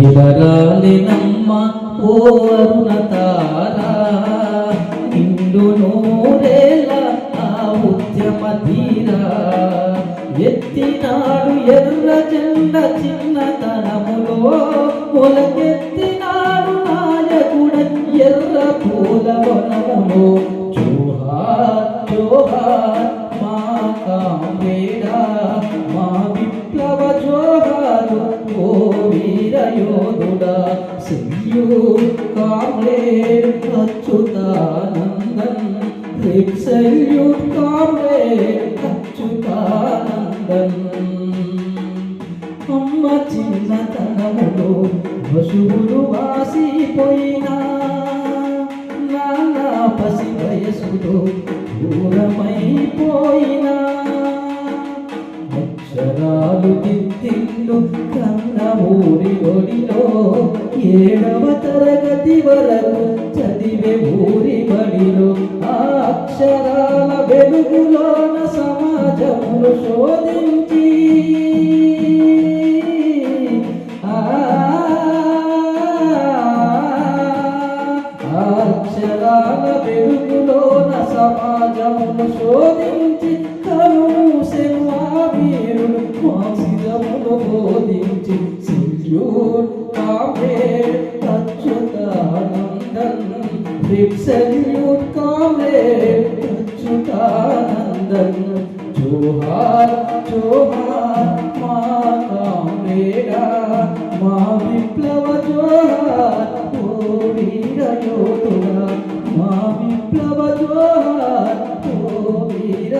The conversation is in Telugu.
నిలరాలినమ్మ ఓ అరుణ తారా. నిండు నూరేళ్ళ ఆ ఉద్యమ తీరా. ఎత్తినాడు ఎర్ర జెండ చిన్నతనములో మొలకెత్తినాడు నాయకుడ ఎర్ర పూల వనములో. సెయ్యూ కామ్రేడ్ అచ్యుతానందన్ రేప్ సెల్యూట్ అమ్మ చిన్నతనములో పశువులు వాసిపోయినా నాన్న పసి వయసులో దూరమైపోయినా దిద్దిల్లు కన్న ఊరి ఒడిలో ఏడవ తరగతి వరకు చదివే ఊరి బడిలో అక్షరాల వెలుగులోన సమాజమును శోధించి అక్షరాల వెలుగులోన సమాజమును శోధించి salute comrade Achuthanandan. Big salute comrade Achuthanandan జోహార్ జోహార్ మా కామ్రేడా మా విప్లవ జోహార్ ఓ వీర యోధుడా మా విప్లవ జోహార్ ఓ వీర